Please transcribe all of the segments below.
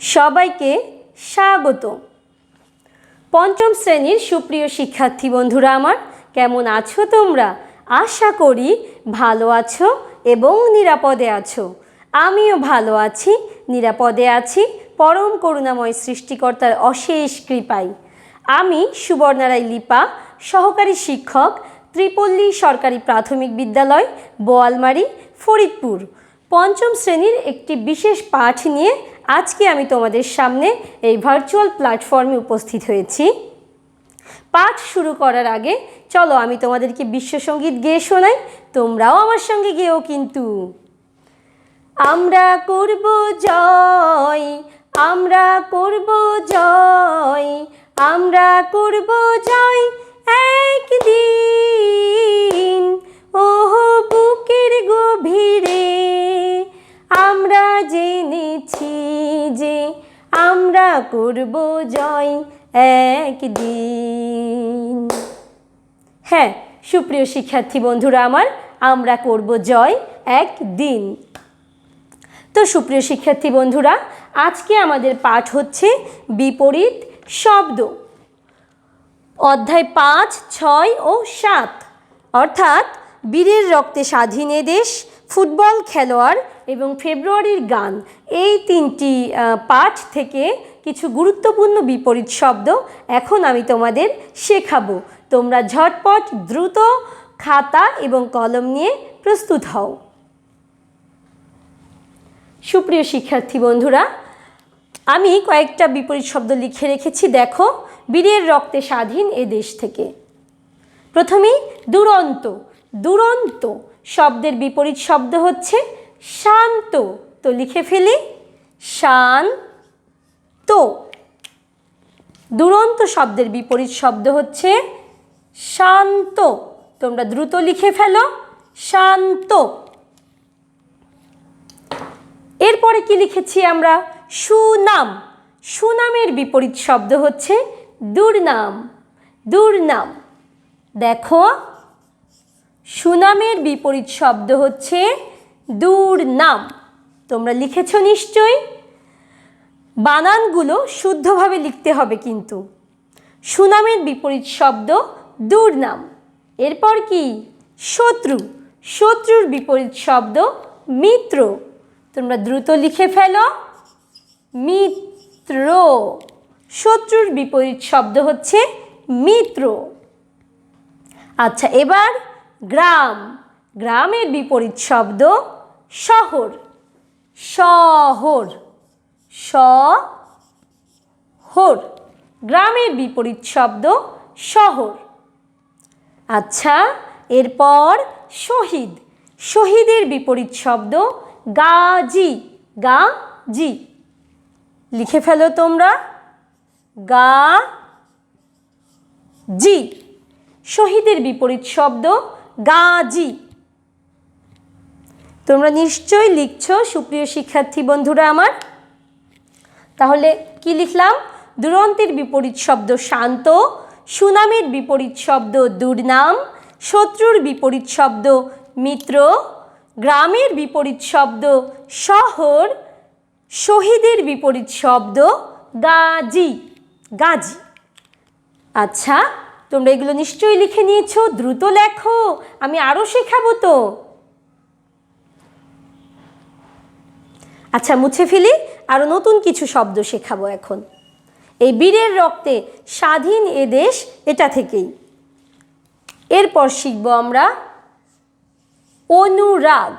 সবাইকে স্বাগত। পঞ্চম শ্রেণির সুপ্রিয় শিক্ষার্থী বন্ধুরা আমার, কেমন আছো তোমরা? আশা করি ভালো আছো এবং নিরাপদে আছো। আমিও ভালো আছি, নিরাপদে আছি, পরম করুণাময় সৃষ্টিকর্তার অশেষ কৃপায়। আমি সুবর্ণা রায় লিপা, সহকারী শিক্ষক, ত্রিপল্লী সরকারি প্রাথমিক বিদ্যালয়, বোয়ালমারি, ফরিদপুর। পঞ্চম শ্রেণির একটি বিশেষ পাঠ নিয়ে আজকে আমি তোমাদের সামনে এই ভার্চুয়াল প্ল্যাটফর্মে উপস্থিত হয়েছি। পাঠ শুরু করার আগে, চলো আমি তোমাদেরকে বিশ্বসঙ্গীত গেয়ে শোনাই, তোমরাও আমার সঙ্গে গেও কিন্তু। আমরা করব জয়, আমরা করব জয়, আমরা করব জয় একদিন। ওহো বুকের গভীরে, আমরা জেনেছি যে আমরা করব জয় একদিন। হ্যাঁ সুপ্রিয় শিক্ষার্থী বন্ধুরা আমার, আমরা করব জয় একদিন। তো সুপ্রিয় শিক্ষার্থী বন্ধুরা, আজকে আমাদের পাঠ হচ্ছে বিপরীত শব্দ। অধ্যায় পাঁচ, ছয় ও সাত। অর্থাৎ বীরের রক্তে স্বাধীন দেশ, ফুটবল খেলোয়াড় এবং ফেব্রুয়ারির গান। এই তিনটি পাঠ থেকে কিছু গুরুত্বপূর্ণ বিপরীত শব্দ এখন আমি তোমাদের শেখাবো। তোমরা ঝটপট দ্রুত খাতা এবং কলম নিয়ে প্রস্তুত হও। সুপ্রিয় শিক্ষার্থী বন্ধুরা, আমি কয়েকটা বিপরীত শব্দ লিখে রেখেছি, দেখো, বীরের রক্তে স্বাধীন এ দেশ থেকে। প্রথমেই, দুরন্ত। দুরন্ত। শব্দের বিপরীত শব্দ হচ্ছে শান্ত। তো লিখে ফেলি, শান্ত। দুরন্ত শব্দের বিপরীত শব্দ হচ্ছে শান্ত। তোমরা দ্রুত লিখে ফেলো, শান্ত। এরপরে কি লিখেছি আমরা? সুনাম। সুনামের বিপরীত শব্দ হচ্ছে দুর্নাম। দুর্নাম। দেখো সুনামের বিপরীত শব্দ হচ্ছে দুর্নাম। তোমরা লিখেছ নিশ্চয়ই? বানানগুলো শুদ্ধভাবে লিখতে হবে কিন্তু। সুনামের বিপরীত শব্দ দুর্নাম। এরপর কি? শত্রু। শত্রুর বিপরীত শব্দ মিত্র। তোমরা দ্রুত লিখে ফেলো। মিত্র। শত্রুর বিপরীত শব্দ হচ্ছে মিত্র। আচ্ছা এবার গ্রাম। গ্রামের বিপরীত শব্দ শহর। শহর। শহর। গ্রামের বিপরীত শব্দ শহর। আচ্ছা এরপর শহীদ। শহীদের বিপরীত শব্দ গাজি। গা জি লিখে ফেলো তোমরা। গা জি শহীদের বিপরীত শব্দ গাজি। তোমরা নিশ্চয়ই লিখছো, সুপ্রিয় শিক্ষার্থী বন্ধুরা আমার। তাহলে কি লিখলাম? দুরন্তের বিপরীত শব্দ শান্ত, সুনামের বিপরীত শব্দ দুর্নাম, শত্রুর বিপরীত শব্দ মিত্র, গ্রামের বিপরীত শব্দ শহর, শহীদের বিপরীত শব্দ গাজি। গাজি। আচ্ছা তোমরা এগুলো নিশ্চয়ই লিখে নিয়েছো, দ্রুত লেখো, আমি আরও শেখাবো তো। আচ্ছা মুছে ফেলি আরও নতুন কিছু শব্দ শেখাবো এখন। এই বীরের রক্তে স্বাধীন এ দেশ এটা থেকেই। এরপর শিখব আমরা অনুরাগ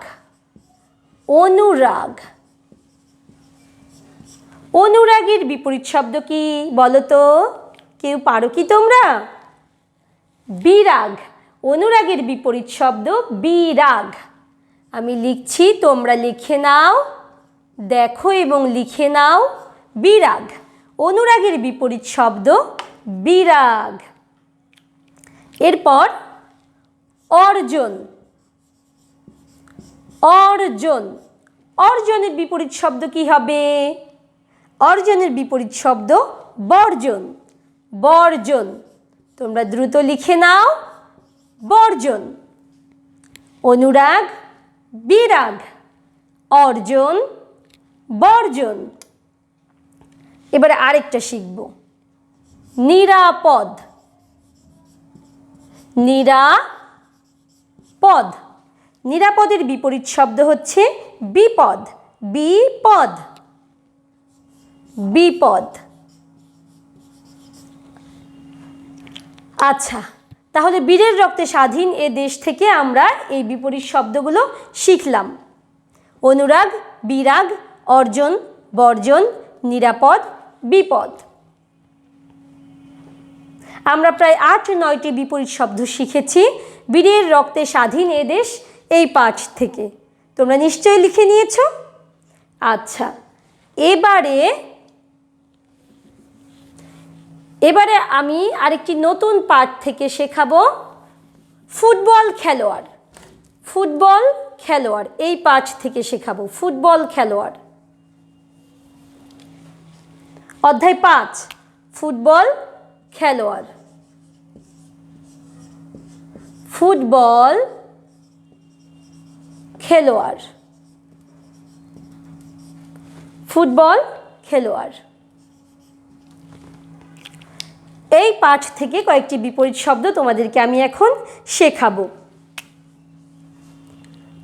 অনুরাগ। অনুরাগের বিপরীত শব্দ কি বলো তো? কেউ পারো কি তোমরা? বিরাগ। অনুরাগের বিপরীত শব্দ বিরাগ। আমি লিখছি, তোমরা লিখে নাও, দেখো এবং লিখে নাও, বিরাগ। অনুরাগের বিপরীত শব্দ বিরাগ। এরপর, অর্জন। অর্জন। অর্জনের বিপরীত শব্দ কি হবে? অর্জনের বিপরীত শব্দ বর্জন। বর্জন। তোমরা দ্রুত লিখে নাও। বর্জন, অনুরাগ, বিরাগ, অর্জন, বর্জন। এবারে আরেকটা শিখব। নিরাপদ নিরাপদ। নিরাপদের বিপরীত শব্দ হচ্ছে বিপদ বিপদ বিপদ। আচ্ছা তাহলে বীরের রক্তে স্বাধীন এ দেশ থেকে আমরা এই বিপরীত শব্দগুলো শিখলাম। অনুরাগ, বিরাগ, অর্জন, বর্জন, নিরাপদ, বিপদ। আমরা প্রায় আট নয়টি বিপরীত শব্দ শিখেছি, বীরের রক্তে স্বাধীন এ দেশ এই পাঠ থেকে। তোমরা নিশ্চয়ই লিখে নিয়েছ? আচ্ছা এবারে এবারে আমি আরেকটি নতুন পাঠ থেকে শেখাবো ফুটবল খেলোয়াড়। ফুটবল খেলোয়াড়, এই পাঠ থেকে শেখাবো ফুটবল খেলোয়াড়। অধ্যায় পাঁচ, ফুটবল খেলোয়াড়। ফুটবল খেলোয়াড়। ফুটবল খেলোয়াড়। এই পাঠ থেকে কয়েকটি বিপরীত শব্দ তোমাদেরকে আমি এখন শেখাবো।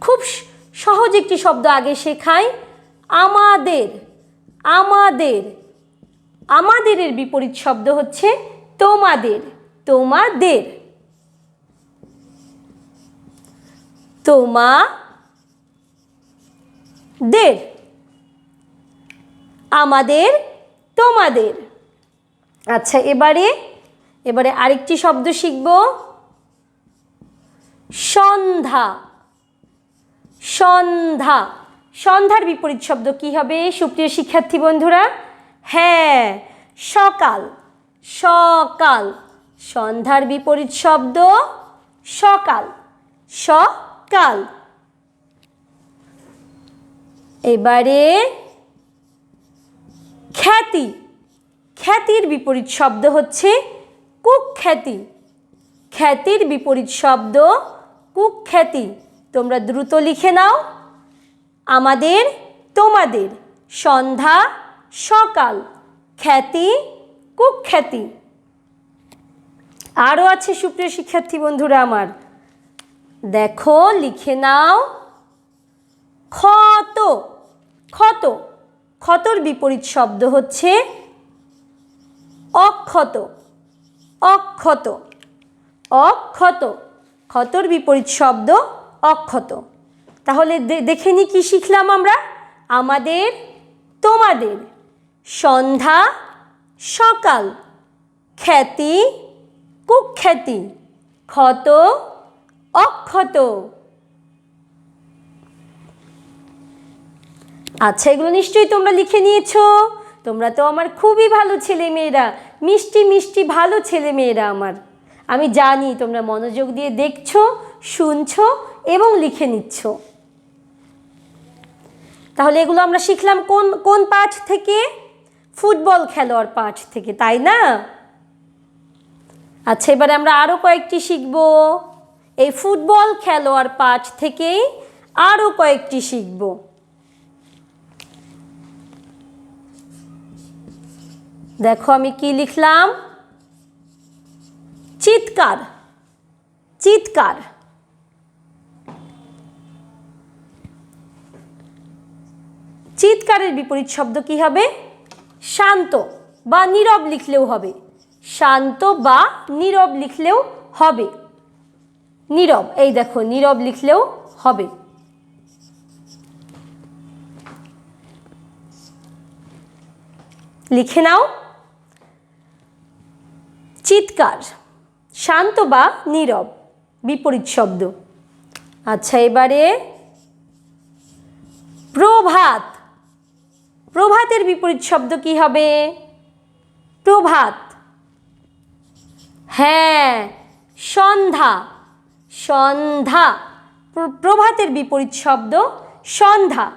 খুব সহজ একটি শব্দ আগে শেখাই। আমাদের আমাদের। আমাদেরের বিপরীত শব্দ হচ্ছে তোমাদের তোমাদের। তোমাদের। আমাদের, তোমাদের। আচ্ছা এবারে এবারে আরেকটি শব্দ শিখব। সন্ধ্যা। সন্ধ্যা। সন্ধ্যার বিপরীত শব্দ কি হবে? সুপ্রিয় শিক্ষার্থী বন্ধুরা হ্যাঁ সকাল। সকাল। সন্ধ্যার বিপরীত শব্দ সকাল। সকাল। এবারে, খ্যাতি। খ্যাতির বিপরীত শব্দ হচ্ছে কুখ্যাতি। খ্যাতির বিপরীত শব্দ কুখ্যাতি। তোমরা দ্রুত লিখে নাও। আমাদের, তোমাদের। সন্ধ্যা, সকাল। খ্যাতি, কুখ্যাতি। আরও আছে সুপ্রিয় শিক্ষার্থী বন্ধুরা আমার। দেখো, লিখে নাও। ক্ষত। ক্ষত। ক্ষতর বিপরীত শব্দ হচ্ছে অক্ষত অক্ষত অক্ষত, ক্ষতর বিপরীত শব্দ অক্ষত। তাহলে দেখে নি কি শিখলাম আমরা? আমাদের, তোমাদের। সন্ধ্যা, সকাল। খ্যাতি, কুখ্যাতি। ক্ষত, অক্ষত। আচ্ছা এগুলো নিশ্চয়ই তোমরা লিখে নিয়েছো। তোমরা তো আমার খুবই ভালো ছেলে মেয়েরা মিষ্টি মিষ্টি ভালো ছেলে মেয়েরা আমার। আমি জানি তোমরা মনোযোগ দিয়ে দেখছ, শুনছো এবং লিখে নিচ্ছ। তাহলে এগুলো আমরা শিখলাম কোন কোন পাঠ থেকে? ফুটবল খেলোয়াড় পাঠ থেকে, তাই না? আচ্ছা এবারে আমরা আরও কয়েকটি শিখব। এই ফুটবল খেলোয়াড় পাঠ থেকেই আরও কয়েকটি শিখব। দেখো আমি কি লিখলাম? চিৎকার। চিৎকার। চিৎকারের বিপরীত শব্দ কি হবে? শান্ত বা নীরব লিখলেও হবে। শান্ত বা নীরব লিখলেও হবে। নীরব, এই দেখো, নীরব লিখলেও হবে। লিখে নাও। চিৎকার, শান্ত বা নীরব, বিপরীত শব্দ। আচ্ছা এবারে প্রভাত। প্রভাতের বিপরীত শব্দ কি হবে? প্রভাত। হ্যাঁ সন্ধ্যা। সন্ধ্যা। প্রভাতের বিপরীত শব্দ সন্ধ্যা।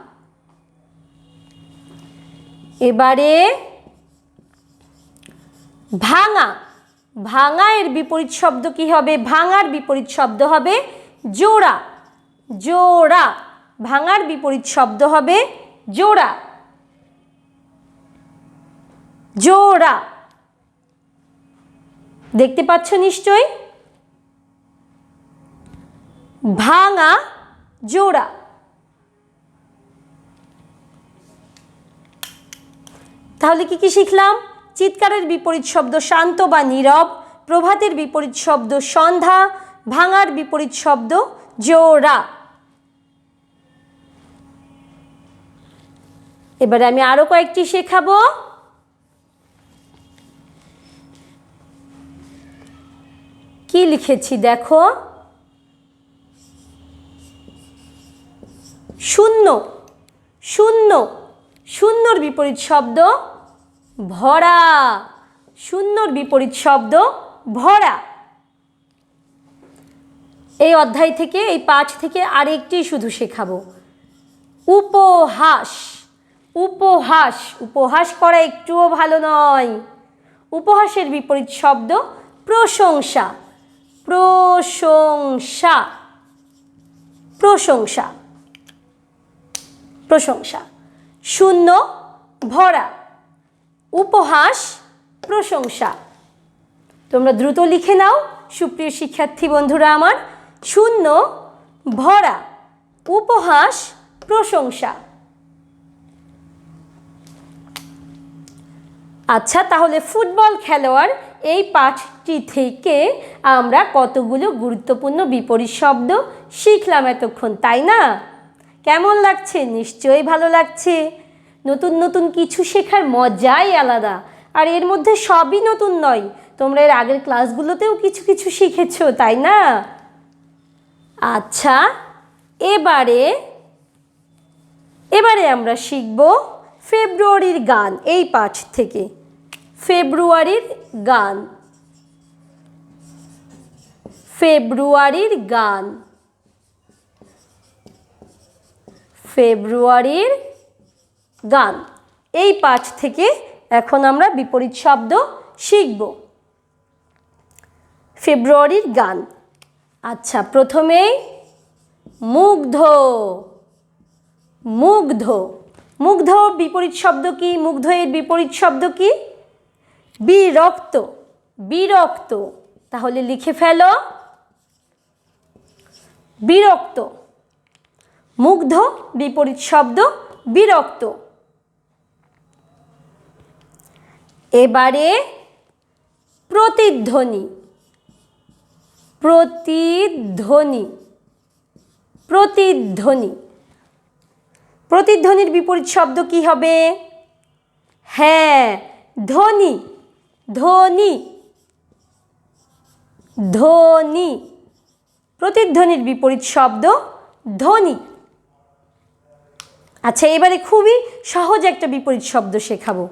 এবারে ভাঙা। ভাঙা এর বিপরীত শব্দ কি হবে? ভাঙার বিপরীত শব্দ হবে জোড়া। জোড়া। ভাঙার বিপরীত শব্দ হবে জোড়া। জোড়া। দেখতে পাচ্ছ নিশ্চয় ভাঙা জোড়া। তাহলে কি কি শিখলাম? চিৎকারের বিপরীত শব্দ শান্ত বা নীরব, প্রভাতের বিপরীত শব্দ সন্ধ্যা, ভাঙার বিপরীত শব্দ জোড়া। এবারে আমি আরও কয়েকটি শেখাবো। কি লিখেছি দেখো? শূন্য শূন্য, শূন্যর বিপরীত শব্দ ভরা। শূন্যর বিপরীত শব্দ, ভরা। এই অধ্যায় থেকে, এই পাঁচ থেকে আরেকটি শুধু শেখাবো। উপহাস উপহাস। উপহাস করা একটুও ভালো নয়। উপহাসের বিপরীত শব্দ, প্রশংসা। প্রশংসা। প্রশংসা। প্রশংসা। শূন্য, ভরা। উপহাস, প্রশংসা। তোমরা দ্রুত লিখে নাও, সুপ্রিয় শিক্ষার্থী বন্ধুরা আমার, শূন্য, ভরা, উপহাস, প্রশংসা। আচ্ছা তাহলে ফুটবল খেলোয়াড় এই পাঠটি থেকে আমরা কতগুলো গুরুত্বপূর্ণ বিপরীত শব্দ শিখলাম এতক্ষণ, তাই না? কেমন লাগছে? নিশ্চয়ই ভালো লাগছে। নতুন নতুন কিছু শেখার মজাই আলাদা। আর এর মধ্যে সবই নতুন নয়। তোমরা এর আগের ক্লাসগুলোতেও কিছু কিছু শিখেছো, তাই না? আচ্ছা এবারে এবারে আমরা শিখব ফেব্রুয়ারির গান, এই পাঠ থেকে। ফেব্রুয়ারির গান। ফেব্রুয়ারির গান। ফেব্রুয়ারির গান। এই পাঠ থেকে এখন আমরা বিপরীত শব্দ শিখব। ফেব্রুয়ারির গান। আচ্ছা প্রথমেই মুগ্ধ। মুগ্ধ। মুগ্ধ বিপরীত শব্দ কি? মুগ্ধ এর বিপরীত শব্দ কি? বিরক্ত। বিরক্ত। তাহলে লিখে ফেলো। বিরক্ত। মুগ্ধ বিপরীত শব্দ বিরক্ত। এবারে প্রতিধ্বনি। প্রতিধ্বনি। প্রতিধ্বনি। প্রতিধ্বনির বিপরীত শব্দ কি হবে? হ্যাঁ ধ্বনি। ধ্বনি। ধ্বনি। প্রতিধ্বনির বিপরীত শব্দ ধ্বনি। আচ্ছা এবারে খুবই সহজ একটা বিপরীত শব্দ শেখাবো।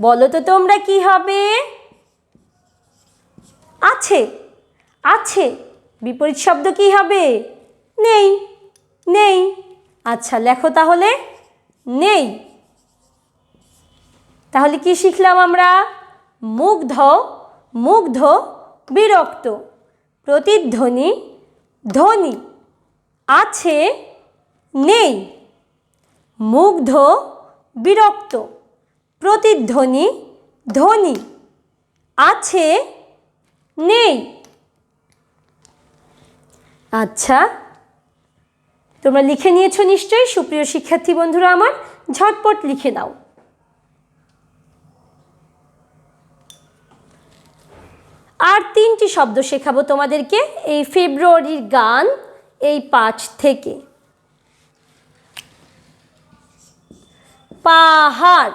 বলো তো তোমরা কি হবে? আছে আছে। বিপরীত শব্দ কি হবে? নেই নেই। আচ্ছা লেখো তাহলে। নেই। তাহলে কি শিখলাম আমরা? মুগ্ধ মুগ্ধ, বিরক্ত। প্রতিধ্বনি, ধ্বনি। আছে, নেই। মুগ্ধ, বিরক্ত। প্রতিধ্বনি, ধ্বনি, আছে, নেই। আচ্ছা তোমরা লিখে নিয়েছো নিশ্চয়ই, সুপ্রিয় শিক্ষার্থী বন্ধুরা আমার, ঝটপট লিখে নাও। আর তিনটি শব্দ শেখাবো তোমাদেরকে, এই ফেব্রুয়ারির গান, এই পাঁচ থেকে। পাহাড়।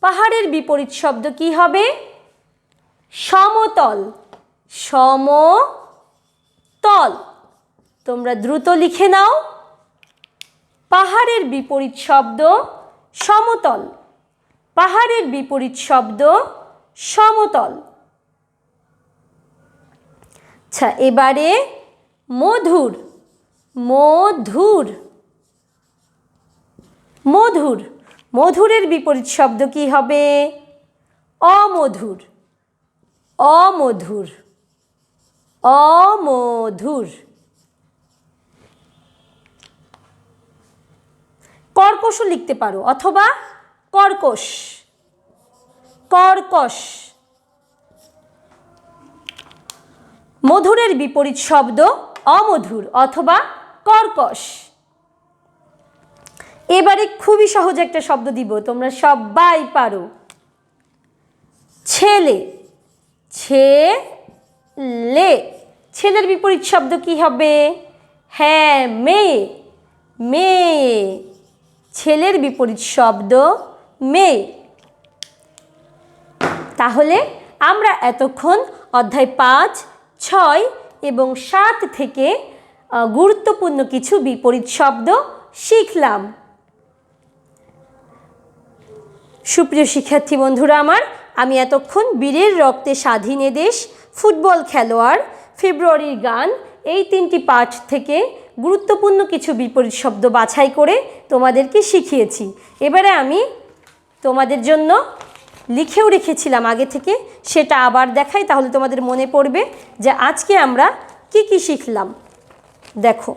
পাহাড়ের বিপরীত শব্দ কি হবে? সমতল। সমতল। তোমরা দ্রুত লিখে নাও। পাহাড়ের বিপরীত শব্দ সমতল। পাহাড়ের বিপরীত শব্দ সমতল। আচ্ছা এবারে মধুর। মধুর। মধুর। মধুরের বিপরীত শব্দ কি হবে? অমধুর। অমধুর। অমধুর। কর্কশও লিখতে পারো, অথবা কর্কশ। কর্কশ। মধুরের বিপরীত শব্দ অমধুর, অথবা কর্কশ। এবারে খুবই সহজ একটা শব্দ দিব, তোমরা সবাই পারো। ছেলে। ছেলে। ছেলের বিপরীত শব্দ কি হবে? হ্যাঁ মেয়ে। মেয়ে। ছেলের বিপরীত শব্দ মেয়ে। তাহলে আমরা এতক্ষণ অধ্যায় পাঁচ, ছয় এবং সাত থেকে গুরুত্বপূর্ণ কিছু বিপরীত শব্দ শিখলাম। সুপ্রিয় শিক্ষার্থী বন্ধুরা আমার, আমি এতক্ষণ বীরের রক্তে স্বাধীন দেশ, ফুটবল খেলোয়াড়, ফেব্রুয়ারির গান, এই তিনটি পাঠ থেকে গুরুত্বপূর্ণ কিছু বিপরীত শব্দ বাছাই করে তোমাদেরকে শিখিয়েছি। এবারে আমি তোমাদের জন্য লিখেও রেখেছিলাম আগে থেকে, সেটা আবার দেখাই, তাহলে তোমাদের মনে পড়বে যে আজকে আমরা কি কি শিখলাম। দেখো,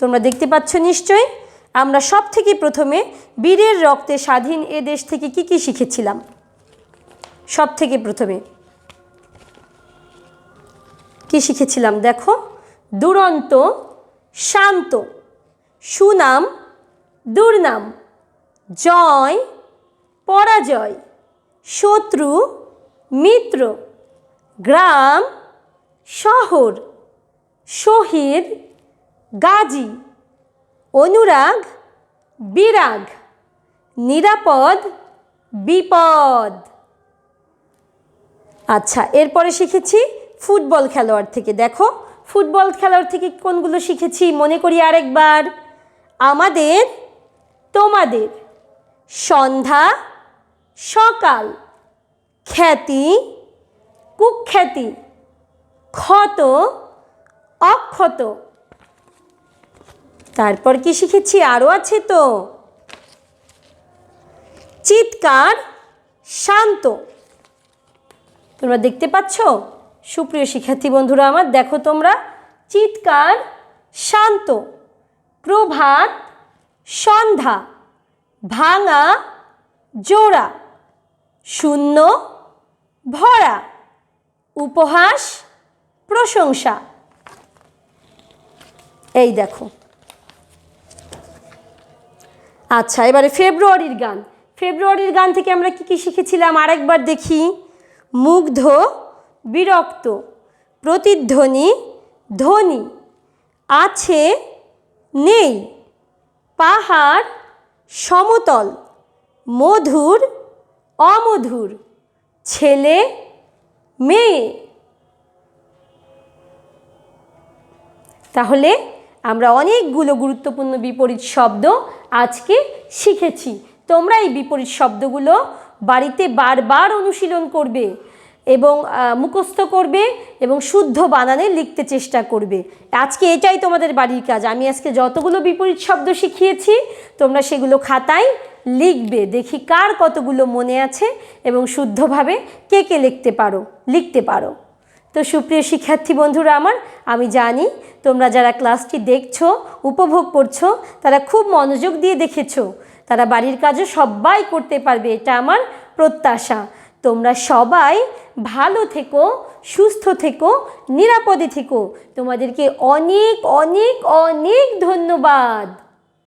তোমরা দেখতে পাচ্ছ নিশ্চয়ই আমরা সব থেকে প্রথমে বীরের রক্তে স্বাধীন এ দেশ থেকে কি কি শিখেছিলাম? সব থেকে প্রথমে কি শিখেছিলাম? দেখো, দুরন্ত, শান্ত, সুনাম, দুর্নাম, জয়, পরাজয়, শত্রু, মিত্র, গ্রাম, শহর, শহীদ, গাজী। অনুরাগ, বিরাগ, নিরাপদ, বিপদ। আচ্ছা এরপরে শিখেছি ফুটবল খেলোয়াড় থেকে। দেখো, ফুটবল খেলোয়াড় থেকে কোনগুলো শিখেছি? মনে করি আরেকবার। আমাদের, তোমাদের। সন্ধ্যা, সকাল। খ্যাতি, কুখ্যাতি। ক্ষত, অক্ষত। তারপর কি শিখেছি? আরও আছে তো। চিৎকার, শান্ত। তোমরা দেখতে পাচ্ছ? সুপ্রিয় শিক্ষার্থী বন্ধুরা আমার, দেখো তোমরা। চিৎকার, শান্ত। প্রভাত, সন্ধ্যা। ভাঙা, জোড়া। শূন্য, ভরা। উপহাস, প্রশংসা। এই দেখো। আচ্ছা এবারে ফেব্রুয়ারির গান। ফেব্রুয়ারির গান থেকে আমরা কি কি শিখেছিলাম? আরেকবার দেখি। মুগ্ধ, বিরক্ত, প্রতিধ্বনি, ধ্বনি, আছে, নেই, পাহাড়, সমতল, মধুর, অমধুর, ছেলে, মেয়ে। তাহলে আমরা অনেকগুলো গুরুত্বপূর্ণ বিপরীত শব্দ আজকে শিখেছি। তোমরা এই বিপরীত শব্দগুলো বাড়িতে বারবার অনুশীলন করবে এবং মুখস্থ করবে এবং শুদ্ধ বানানে লিখতে চেষ্টা করবে। আজকে এটাই তোমাদের বাড়ির কাজ। আমি আজকে যতগুলো বিপরীত শব্দ শিখিয়েছি, তোমরা সেগুলো খাতায় লিখবে। দেখি কার কতগুলো মনে আছে এবং শুদ্ধভাবে কে কে লিখতে পারো লিখতে পারো। তো সুপ্রিয় শিক্ষার্থী বন্ধুরা আমার, আমি জানি তোমরা যারা ক্লাসটি দেখছ, উপভোগ করছ, তারা খুব মনোযোগ দিয়ে দেখেছ। তারা বাড়ির কাজও সবাই করতে পারবে, এটা আমার প্রত্যাশা। তোমরা সবাই ভালো থেকো, সুস্থ থেকো, নিরাপদে থেকো। তোমাদেরকে অনেক অনেক অনেক ধন্যবাদ।